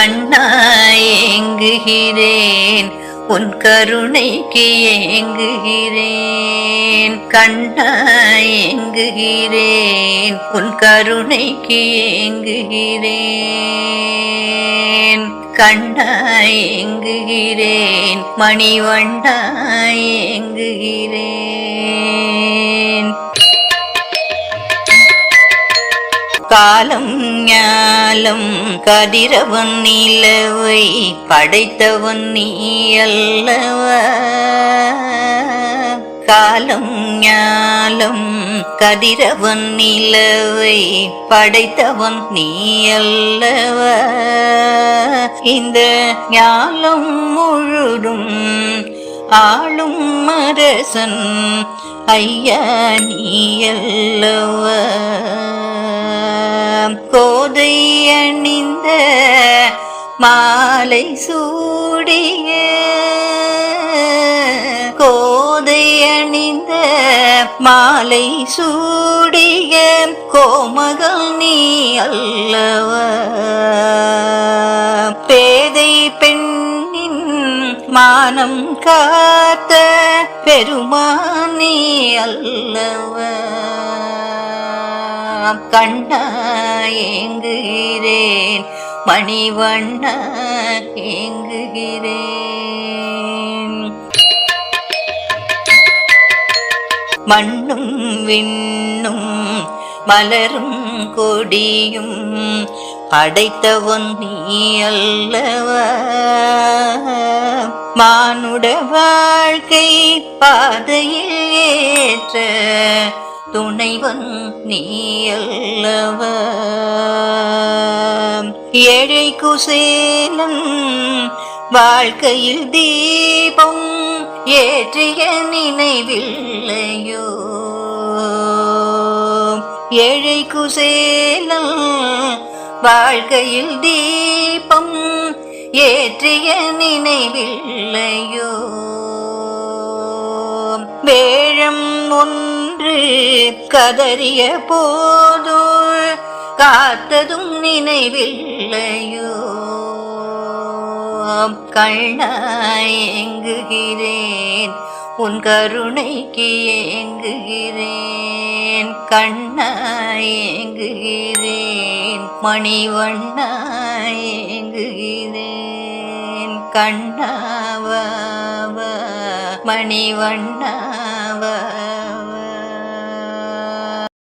கண்ணா ஏங்குகிறேன். உன் கருணைக்கு ஏங்குகிறேன். கண்ணா ஏங்குகிறேன். உன் கருணைக்கு ஏங்குகிறேன். கண்ணா ஏங்குகிறேன். மணிவண்டா ஏங்கு காலம் ஞாலம் கதிரவன் நிலவை படைத்தவன் நீ அல்லவா? காலம் ஞாலம் கதிரவன் நிலவை படைத்தவன் நீ அல்லவா? இந்த ஞாலம் முழுதும் ஆளும் அரசன் ஐயா நீ அல்லவா? கோதை அணிந்த மாலை சூடிய கோதை அணிந்த மாலை சூடிய கோமகள் நீ அல்லவ. பேதை பெண்ணின் மானம் காத்த பெருமானி அல்லவ. கண்ணா ஏங்குகிறேன் மணிவண்ணா ஏங்குகிறேன் மண்ணும் விண்ணும் மலரும் கொடியும் படைத்தவன் நீ அல்லவா? மானுட வாழ்க்கை பாதையில் ஏற்ற துணைவன் நீயல்லவ ஏழை குசேலன் வாழ்க்கையில் தீபம் ஏற்றிய நினைவில்லையோ. ஏழை குசேலன் வாழ்க்கையில் தீபம் ஏற்றிய நினைவில்லையோ. வேழம் ஒன்று கதறிய போதோ காத்ததும் நினைவில்லையோ கண்ணாயங்குகிறேன் உன் கருணைக்கு ஏங்குகிறேன். கண்ணாயங்குகிறேன் மணிவண்ணாயங்குகிறேன் கண்ணாவ மணிவண்ணா